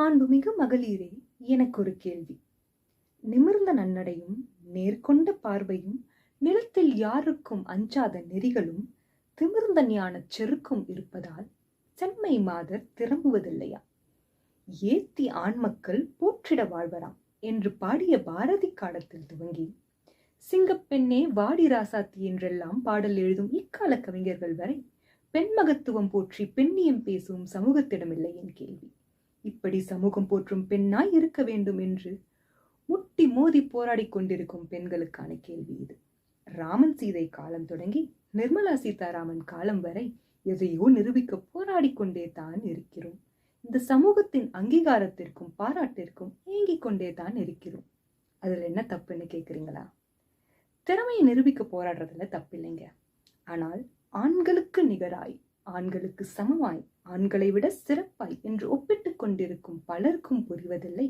மாண்புமிகு மகளிரே எனக்கொரு கேள்வி. நிமிர்ந்த நன்னடையும் நேர்கொண்ட பார்வையும் நிலத்தில் யாருக்கும் அஞ்சாத நெறிகளும் திமிர்ந்த ஞானச் செருக்கும் இருப்பதால் செம்மை மாதர் திரும்புவதில்லையா? ஏத்தி ஆண்மக்கள் போற்றிட வாழ்வராம் என்று பாடிய பாரதி காலத்தில் துவங்கி சிங்கப்பெண்ணே வாடி ராசாத்தி என்றெல்லாம் பாடல் எழுதும் இக்கால கவிஞர்கள் வரை பெண்மகத்துவம் போற்றி பெண்ணியம் பேசும் சமூகத்திடமில்லை என் கேள்வி. இப்படி சமூகம் போற்றும் பெண்ணாய் இருக்க வேண்டும் என்று முட்டி மோதி போராடி கொண்டிருக்கும் பெண்களுக்கான கேள்வி இது. ராமன் சீதை காலம் தொடங்கி நிர்மலா சீதாராமன் காலம் வரை எதையோ நிரூபிக்க போராடி கொண்டே தான் இருக்கிறோம். இந்த சமூகத்தின் அங்கீகாரத்திற்கும் பாராட்டிற்கும் ஏங்கிக் கொண்டே தான் இருக்கிறோம். அதில் என்ன தப்புன்னு கேட்குறீங்களா திறமையை நிரூபிக்க போராடுறதுல தப்பில்லைங்க. ஆனால் ஆண்களுக்கு நிகராய் ஆண்களுக்கு சமமாய் ஆண்களை விட சிறப்பாய் என்று ஒப்பிட்டுக் கொண்டிருக்கும் பலருக்கும் புரிவதில்லை.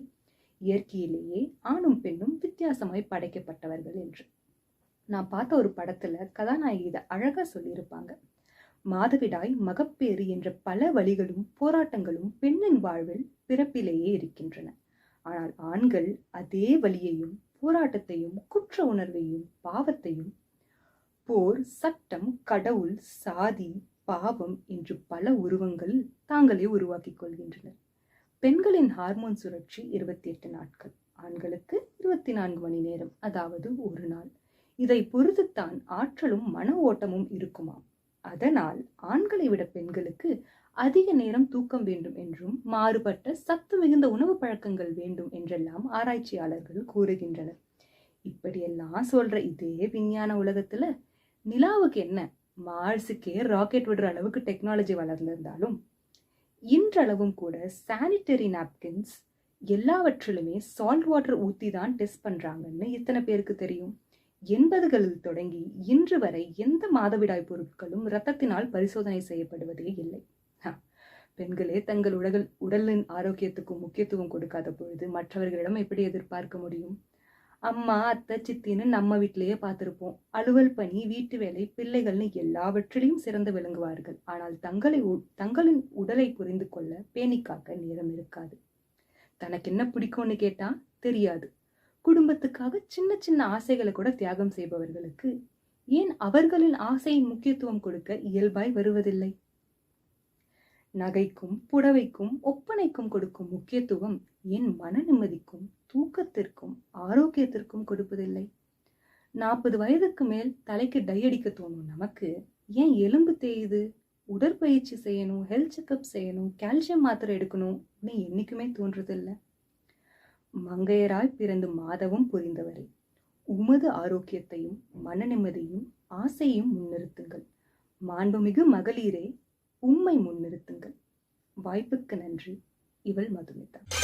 இயற்கையிலேயே ஆணும் பெண்ணும் வித்தியாசமாய் படைக்கப்பட்டவர்கள் என்று. நான் பார்த்த ஒரு படத்துல கதாநாயகி இதை அழகா சொல்லியிருப்பாங்க. மாதவிடாய் மகப்பேறு என்ற பல வழிகளும் போராட்டங்களும் பெண்ணின் வாழ்வில் பிறப்பிலேயே இருக்கின்றன. ஆனால் ஆண்கள் அதே வழியையும் போராட்டத்தையும் குற்ற உணர்வையும் பாவத்தையும் போர் சட்டம் கடவுள் சாதி பாவம் என்று பல உருவங்கள் தாங்களே உருவாக்கிக் கொள்கின்றனர். பெண்களின் ஹார்மோன் சுழற்சி இருபத்தி எட்டு நாட்கள் ஆண்களுக்கு இருபத்தி நான்கு மணி நேரம் அதாவது ஒரு நாள். இதை பொறுத்துத்தான் ஆற்றலும் மன ஓட்டமும் இருக்குமாம். அதனால் ஆண்களை விட பெண்களுக்கு அதிக நேரம் தூக்கம் வேண்டும் என்றும் மாறுபட்ட சத்து மிகுந்த உணவு பழக்கங்கள் வேண்டும் என்றெல்லாம் ஆராய்ச்சியாளர்கள் கூறுகின்றனர். இப்படியெல்லாம் சொல்ற இதே விஞ்ஞான உலகத்துல நிலாவுக்கு என்ன? மார்ஸுக்கே ராக்கெட் விடுற அளவுக்கு டெக்னாலஜி வளர்ந்திருந்தாலும் இன்றளவும் கூட சானிட்டரி நாப்கின்ஸ் எல்லாவற்றிலுமே சால்ட் வாட்டர் ஊற்றி தான் டெஸ்ட் பண்ணுறாங்கன்னு எத்தனை பேருக்கு தெரியும். எண்பதுகளில் தொடங்கி இன்று வரை எந்த மாதவிடாய் பொருட்களும் இரத்தத்தினால் பரிசோதனை செய்யப்படுவதே இல்லை. பெண்களே தங்கள் உடல் உடலின் ஆரோக்கியத்துக்கும் முக்கியத்துவம் கொடுக்காத பொழுது மற்றவர்களிடம் எப்படி எதிர்பார்க்க முடியும்? அம்மா அத்தை சித்தின்னு நம்ம வீட்டிலேயே பார்த்துருப்போம். அலுவல் பணி வீட்டு வேலை பிள்ளைகள்னு எல்லாவற்றிலையும் சிறந்து விளங்குவார்கள். ஆனால் தங்களை தங்களின் உடலை புரிந்து கொள்ள பேணிக்காக்க நேரம் இருக்காது. தனக்கு என்ன பிடிக்கும்னு கேட்டா தெரியாது. குடும்பத்துக்காக சின்ன சின்ன ஆசைகளை கூட தியாகம் செய்பவர்களுக்கு ஏன் அவர்களின் ஆசையின் முக்கியத்துவம் கொடுக்க இயல்பாய் வருவதில்லை? நகைக்கும் புடவைக்கும் ஒப்பனைக்கும் கொடுக்கும் முக்கியத்துவம் என் மன நிம்மதிக்கும் தூக்கத்திற்கும் ஆரோக்கியத்திற்கும் கொடுப்பதில்லை. நாற்பது வயதுக்கு மேல் தலைக்கு டை அடிக்க தோணும் நமக்கு ஏன் எலும்பு தேயுது? உடற்பயிற்சி செய்யணும் ஹெல்த் செக்அப் செய்யணும் கால்சியம் மாத்திரை எடுக்கணும்னு என்றைக்குமே தோன்றதில்லை. மங்கையராய் பிறந்து மாதவும் புரிந்தவரை உமது ஆரோக்கியத்தையும் மன நிம்மதியும் ஆசையும் முன்னிறுத்துங்கள். மாண்புமிகு மகளிரே உண்மை முன்னிறுத்துங்கள். வாய்ப்புக்கு நன்றி. இவள் மதுமிதா.